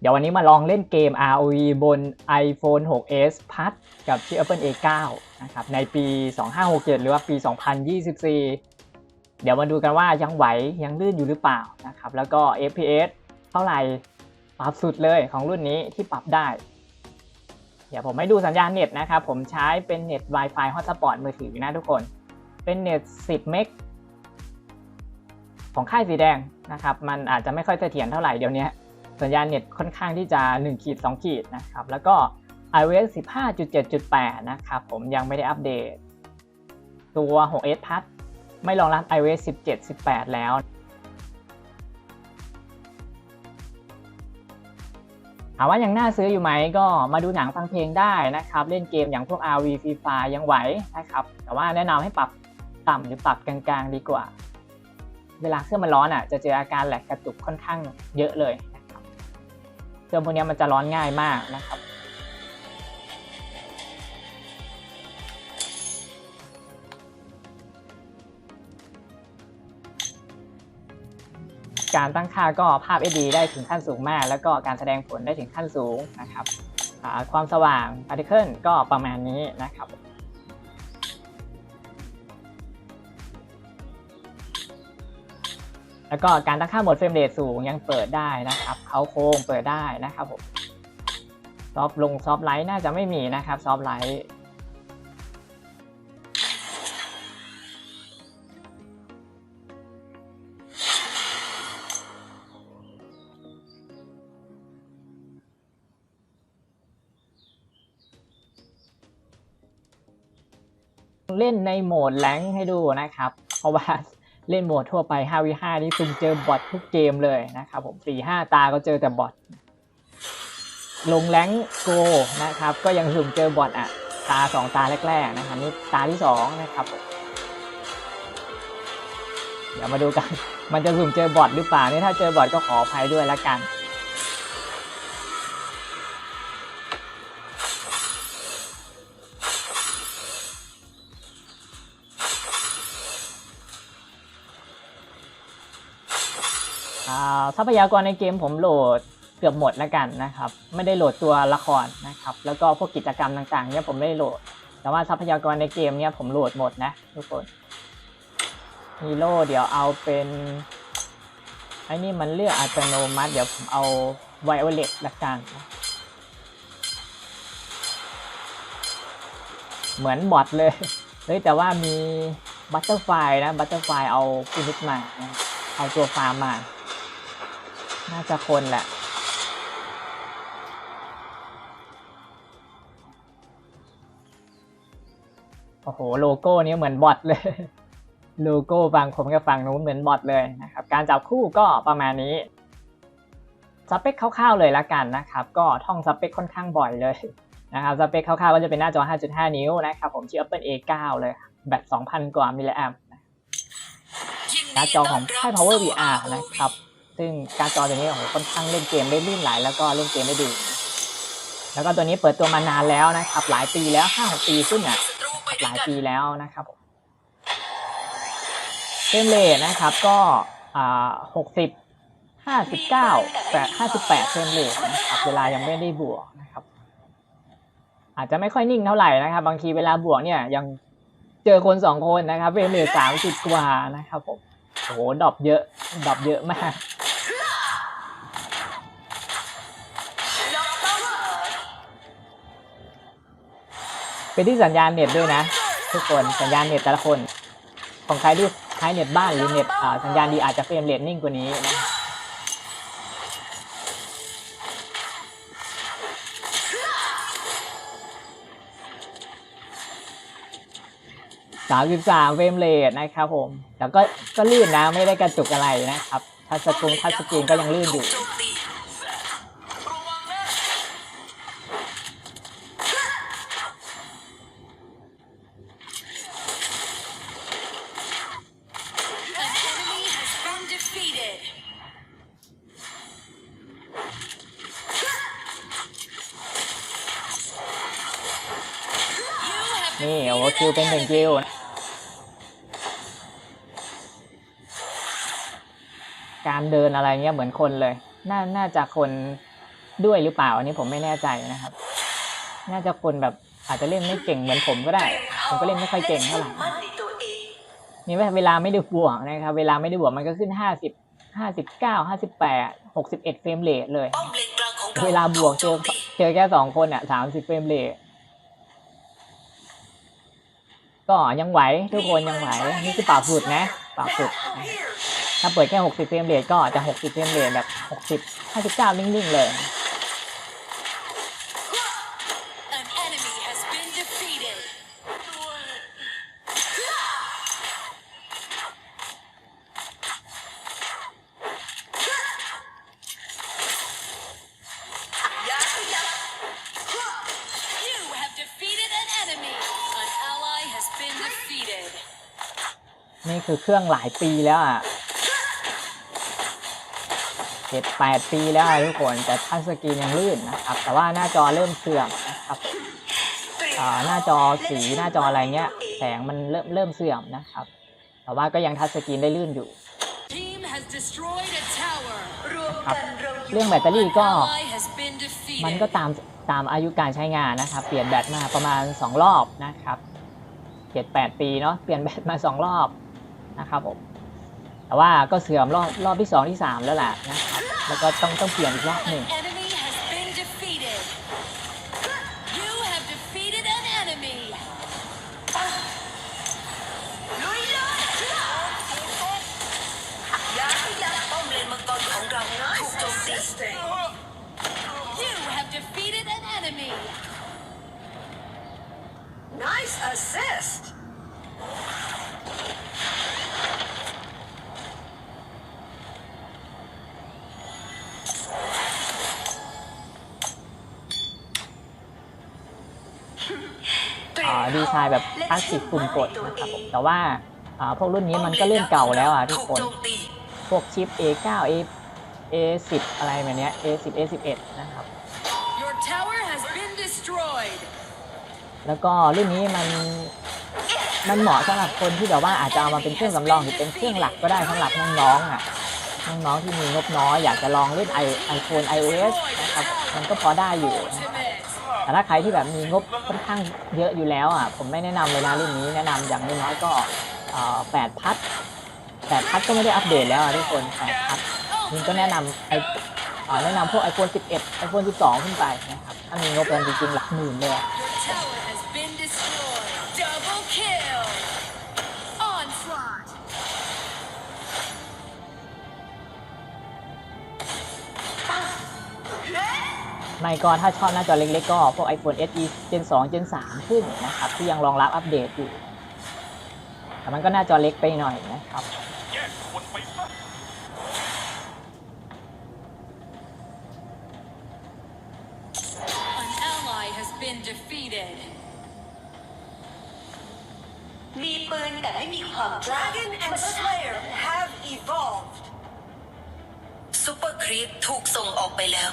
เดี๋ยววันนี้มาลองเล่นเกม ROV บน iPhone 6s Plus กับที่ Apple A9 นะครับในปี 2567 หรือว่าปี 2024 เดี๋ยวมาดูกันว่ายังไหวยังลื่นอยู่หรือเปล่านะครับแล้วก็ FPS เท่าไหร่ปรับสุดเลยของรุ่นนี้ที่ปรับได้ เดี๋ยวผมให้ดูสัญญาณเน็ตนะครับ ผมใช้เป็นเน็ต Wi-Fi Hotspot มือถือนะทุกคน เป็นเน็ต 10 เมกของค่ายสีแดงนะครับ มันอาจจะไม่ค่อยเสถียรเท่าไหร่เดี๋ยวนี้ สัญญาณเน็ตค่อนข้างที่จะ1ขีด2ขีดนะครับ แล้วก็ iOS 15.7.8 นะครับผมยังไม่ได้อัปเดต ตัว 6s Plus ไม่รองรับ iOS 17 18 แล้วถามว่ายังน่าซื้ออยู่ไหมก็มาดูหนังฟังเพลงได้นะครับ เล่นเกมอย่างพวก RV Free Fire ยังไหวนะครับ แต่ว่าแนะนำให้ปรับต่ำหรือปรับกลางๆ ดีกว่า เวลาเครื่องมันร้อนอะจะเจออาการแหลกกระตุกค่อนข้างเยอะเลย เครื่องพวกนี้มันจะร้อนง่ายมากนะครับ การตั้งค่าก็ภาพ SD ได้ถึงขั้นสูงมาก แล้วก็การแสดงผลได้ถึงขั้นสูงนะครับความสว่าง particle ก็ประมาณนี้นะครับ แล้วก็การตั้งค่าโหมดเฟรมเรทสูงยังเปิดได้นะครับเขาโค้งเปิดได้นะครับผมซอฟลงซอฟไลท์น่าจะไม่มีนะครับซอฟไลท์เล่นในโหมดแรงให้ดูนะครับ เพราะว่า เล่นโหมดทั่วไป 5v5 นี่ซุ่มเจอบอททุกเกมเลยนะครับผม 4-5 ตาก็เจอแต่บอท ลงแรงโกนะครับ ก็ยังสุ่มเจอบอทอะ ตา 2 ตาแรกๆนะครับนี่ตาที่ 2 นะครับเดี๋ยวมาดูกัน มันจะสุ่มเจอบอทหรือเปล่า นี่ถ้าเจอบอทก็ขออภัยด้วยละกัน ทรัพยากรในเกมผมโหลดเกือบหมดแล้วกันนะครับ ไม่ได้โหลดตัวละครนะครับ แล้วก็พวกกิจกรรมต่างๆเนี่ยผมไม่ได้โหลด แต่ว่าทรัพยากรในเกมเนี่ยผมโหลดหมดนะทุกคนฮีโร่เดี๋ยวเอาเป็นไอ้นี่มันเลือกอัตโนมัติ เดี๋ยวผมเอาไวโอเลตละกัน เหมือนบอทเลย เฮ้ยแต่ว่ามีบัตเตอร์ไฟนะ บัตเตอร์ไฟเอาฟินิชมา เอาตัวฟาร์มมา น่าจะคนแหละ โอ้โห โลโก้นี้เหมือนบอทเลย โลโก้บางผมกับฝั่งนู้นเหมือนบอทเลยนะครับ การจับคู่ก็ประมาณนี้ สเปคคร่าวๆเลยละกันนะครับ ก็ท่องสเปคค่อนข้างบ่อยเลยนะครับ สเปคคร่าวๆก็จะเป็นหน้าจอ 5.5 นิ้วนะครับ ผมชื่อ Apple A9 เลย แบต 2,000 กว่ามิลลิแอมป์หน้าจอของค่าย Power VR นะครับ ซึ่งการจอตัวนี้โอ้โหค่อนข้างเล่นเกมได้ลื่นไหลแล้วก็เล่นเกมได้ดี แล้วก็ตัวนี้เปิดตัวมานานแล้วนะครับ หลายปีแล้วห้าหกปีขึ้นอะหลายปีแล้วนะครับเฟรมเรทนะครับก็หกสิบห้าสิบเก้าแปดห้าสิบแปดเฟรมเรทนะครับเวลายังไม่ได้บวกนะครับ อาจจะไม่ค่อยนิ่งเท่าไหร่นะครับ บางทีเวลาบวกเนี่ยยังเจอคนสองคนนะครับเฟรมเรทสามสิบกว่านะครับผมโอ้โหดรอปเยอะดรอปเยอะมาก เป็นที่สัญญาณเน็ตด้วยนะ ทุกคนสัญญาณเน็ตแต่ละคน ของใครที่ใช้เน็ตบ้านหรือเน็ตสัญญาณดีอาจจะเฟรมเรทนิ่งกว่านี้นะสามสิบสามเฟรมเรทนะครับผมแต่ก็ก็ลื่นนะไม่ได้กระจุกอะไรนะครับทัชสกรีนทัชสกรีนก็ยังลื่นอยู่ นี่โอ้คิวเป็นหนึ่งคิวการเดินอะไรเงี้ยเหมือนคนเลย น่าน่าจะคนด้วยหรือเปล่าอันนี้ผมไม่แน่ใจนะครับ น่าจะคนแบบอาจจะเล่นไม่เก่งเหมือนผมก็ได้ ผมก็เล่นไม่ค่อยเก่งเท่าไหร่นี่เวลาไม่ได้บวกนะครับ เวลาไม่ได้บวกมันก็ขึ้นห้าสิบห้าสิบเก้าห้าสิบแปดหกสิบเอ็ดเฟรมเรทเลย เวลาบวกเจอเจอแค่สองคนอะสามสิบเฟรมเรท ก็ยังไหวทุกคนยังไหวนี่คือปรับสุดนะปรับสุด ถ้าเปิดแค่หกสิบเฟรมเรทก็จะหกสิบเฟรมเรทแบบหกสิบห้าสิบเก้านิ่งๆเลย นี่คือเครื่องหลายปีแล้วอะเจ็ดแปดปีแล้วทุกคนแต่ทัชสกรีนยังลื่นนะครับ แต่ว่าหน้าจอเริ่มเสื่อมนะครับหน้าจอสีหน้าจออะไรเงี้ย แสงมันเริ่มเริ่มเสื่อมนะครับ แต่ว่าก็ยังทัชสกรีนได้ลื่นอยู่ครับเรื่องแบตเตอรี่ก็มันก็ตามตามอายุการใช้งานนะครับ เปลี่ยนแบตมาประมาณ 2 รอบนะครับเจ็ดแปดปีเนาะเปลี่ยนแบตมา 2 รอบ นะครับผมแต่ว่าก็เสื่อมรอบรอบที่ 2 ที่ 3 แล้วแหละนะครับแล้วก็ต้องต้องเปลี่ยนอีกรอบหนึ่ง ดีไซน์แบบคลาสสิกปุ่มกดนะครับผมแต่ว่าอ่าพวกรุ่นนี้มันก็เริ่มเก่าแล้วอะทุกถูกคนโจมตีพวกชิป A9 A A10 อะไรแบบเนี้ย A10 A11 นะครับ Your tower has been destroyed. แล้วก็รุ่นนี้มันมันเหมาะสำหรับคนที่แบบว่าอาจจะเอามาเป็นเครื่องสำรองหรือเป็นเครื่องหลักก็ได้สำหรับน้องๆอะน้องๆที่มีงบน้อยอยากจะลองเล่น i iPhone iOS นะครับมันก็พอได้อยู่นะครับ Ultimate. แต่ถ้าใครที่แบบมีงบค่อนข้างเยอะอยู่แล้วอะผมไม่แนะนำเลยนะรุ่นนี้แนะนำอย่างน้อยๆก็เอ่อ8พัท8พัทก็ไม่ได้อัปเดตแล้วอะทุกคน8พัทนี่ก็แนะนำไอเอ่อแนะนำพวก iPhone 11 iPhone 12 ขึ้นไปนะครับถ้ามีงบกันจริงๆหลักหมื่นเลย ไม่ก็ถ้าชอบหน้าจอเล็กๆ ก็พวก iPhone SE Gen 2 Gen 3 ขึ้นนะครับ ที่ยังรองรับอัปเดตอยู่แต่มันก็หน้าจอเล็กไปหน่อยนะครับมีปืนแต่ไม่มีความ Dragon and Slayer have evolved. ซูเปอร์ครีปถูกส่งออกไปแล้ว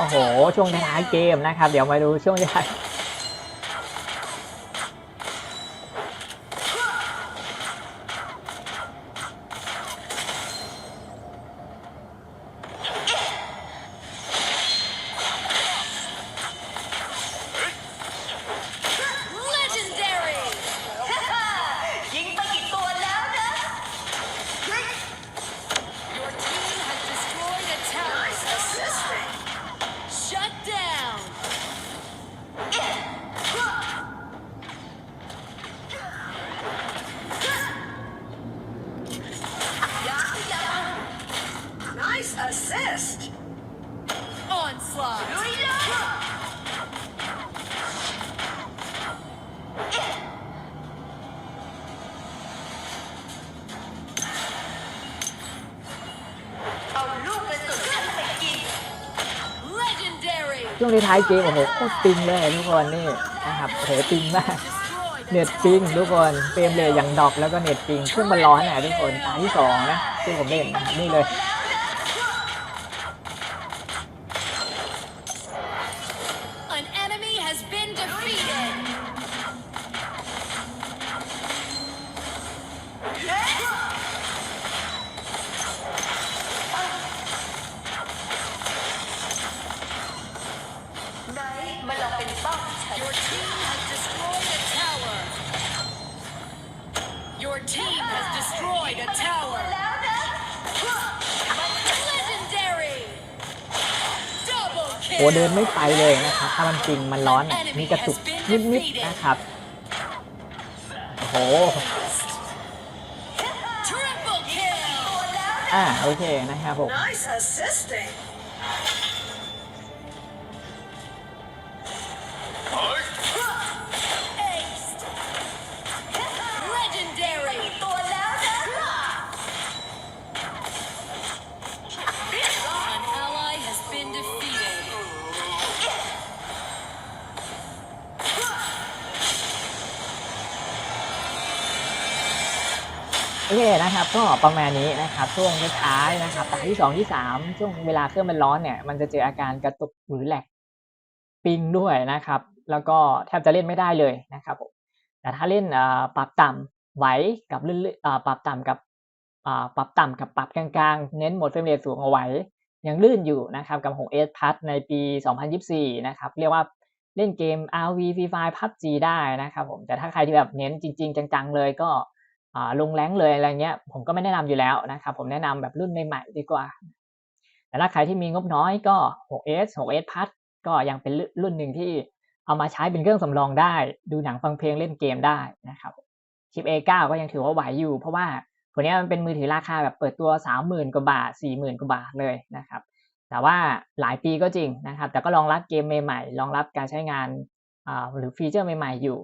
โอ้โห ช่วงท้ายเกมนะครับ เดี๋ยวมาดูช่วงท้าย Nice assist. Onslaught. Yeah. ช่วงนท้ายเกมโอ้โหโคตรปิงเลยทุกคนนี่นะครับโหติงมาก เน็ตติงทุกคนเฟรมเลยอย่างดอกแล้วก็เน็ตติงเครื่องมันร้อนนะทุกคนตาที่สองนะที่ผมเล่นนี่เลย อ้เดินไม่ไปเลยนะครับ ถ้ามันจริงมันร้อนมีกระตุกนิดๆนะครับ โอ้โหอ่าโอเคนะครับผม โอเคนะครับก็ประมาณนี้นะครับช่วงท้ายนะครับตาที่สองที่สามช่วงเวลาเครื่องมันร้อนเนี่ยมันจะเจออาการกระตุกหรือแหลกปิงด้วยนะครับ แล้วก็แทบจะเล่นไม่ได้เลยนะครับผมแต่ถ้าเล่นปรับต่ำไหวกับลื่นๆอ่าปรับต่ำกับปรับต่ำกับปรับกลางๆ เน้นโหมดเฟรมเรทสูงเอาไว้ยังลื่นอยู่นะครับกับของ S Plus ในปี 2024 นะครับ เรียกว่าเล่นเกม RV Free Fire PUBG ได้นะครับผมแต่ถ้าใครที่แบบเน้นจริง ๆ จังๆ เลยก็ ลงแรงเลยอะไรเงี้ย ผมก็ไม่แนะนำอยู่แล้วนะครับ ผมแนะนำแบบรุ่นใหม่ๆดีกว่า แต่ถ้าใครที่มีงบน้อยก็ 6S 6S Plus ก็ยังเป็นรุ่นหนึ่งที่เอามาใช้เป็นเครื่องสำรองได้ ดูหนังฟังเพลงเล่นเกมได้นะครับชิป A9 ก็ยังถือว่าไหวอยู่ เพราะว่าตัวนี้มันเป็นมือถือราคาแบบเปิดตัว 30,000 กว่าบาท 40,000 กว่าบาทเลยนะครับ แต่ว่าหลายปีก็จริงนะครับ แต่ก็รองรับเกมใหม่ๆรองรับการใช้งานหรือฟีเจอร์ใหม่ๆอยู่